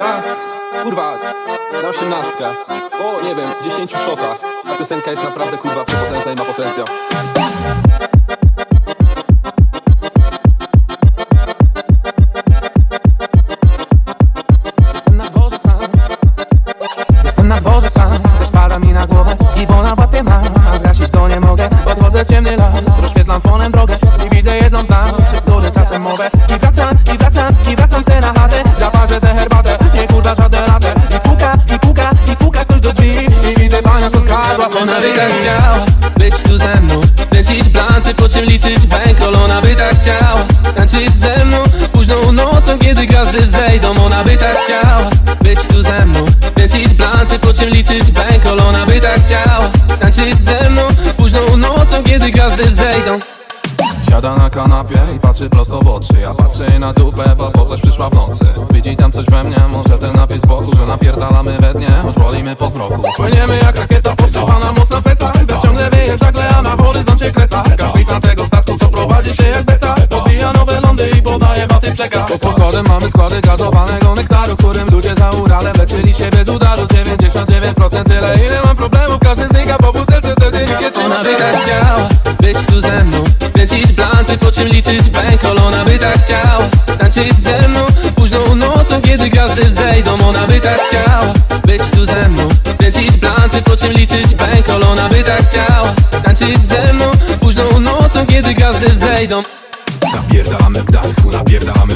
Ja, kurwa, na osiemnastkę. O, nie wiem, 10 shotach. Ta piosenka jest naprawdę, kurwa, przepotężna i ma potencjał. Jestem na dworze sam. Jestem na dworze sam. Też pada mi na głowę I bo na łapie mam. A zgasić go nie mogę Podchodzę w ciemny las. Rozświetlam fonem drogę I widzę jedną z nas. Przy której tracę mowę I wracam, i wracam, i wracam se tak chciała być tu ze mną. Kręcić blanty, po czym liczyć bankroll Ona by tak chciała. Tańczyć ze mną Późną nocą, kiedy gwiazdy wzejdą Ona by tak chciała być tu ze mną. Kręcić blanty, po czym liczyć bankroll Ona by tak chciała. Tańczyć ze mną Późną nocą, kiedy gwiazdy wzejdą. Siada na kanapie i patrzy prosto w oczy. Ja patrzę jej na dupę, bo po coś przyszła w nocy. Widzi tam coś we mnie, może ten napis z boku Że napierdalamy we dnie, choć wolimy po zmroku. Płyniemy jak rakieta, przekaz Pod pokładem mamy składy gazowanego nektaru Którym ludzie za Uralem leczyli się bez udaru. 99% tyle, ile mam problemów. Każdy znika po butelce, wtedy nikt nie Ona by tak chciała być tu ze mną Kręcić blanty, po czym liczyć bankroll Ona by tak chciała tańczyć ze mną. Późną nocą, kiedy gwiazdy wzejdą Ona by tak chciała być tu ze mną Kręcić blanty, po czym liczyć bankroll Ona by tak chciała tańczyć ze mną. Późną nocą, kiedy gwiazdy wzejdą. Napierdalamy w Gdańsku, napierdalamy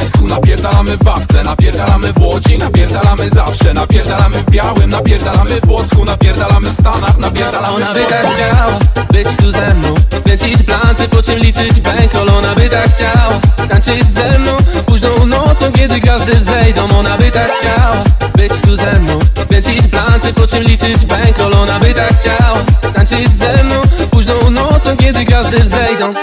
Gdańsku, napierdalamy w Wawce Napierdalamy w Łodzi, napierdalamy zawsze. Napierdalamy w Białym, napierdalamy w Płocku Napierdalamy w Stanach, napierdalamy Ona by tak chciała być tu ze mną Kręcić blanty, po czym liczyć bankroll. Ona by tak chciała tańczyć ze mną Późną nocą, kiedy gwiazdy wzejdą Ona by tak chciała być tu ze mną Kręcić blanty, po czym liczyć bankroll. Ona by tak chciała tańczyć ze mną Późną nocą, kiedy gwiazdy wzejdą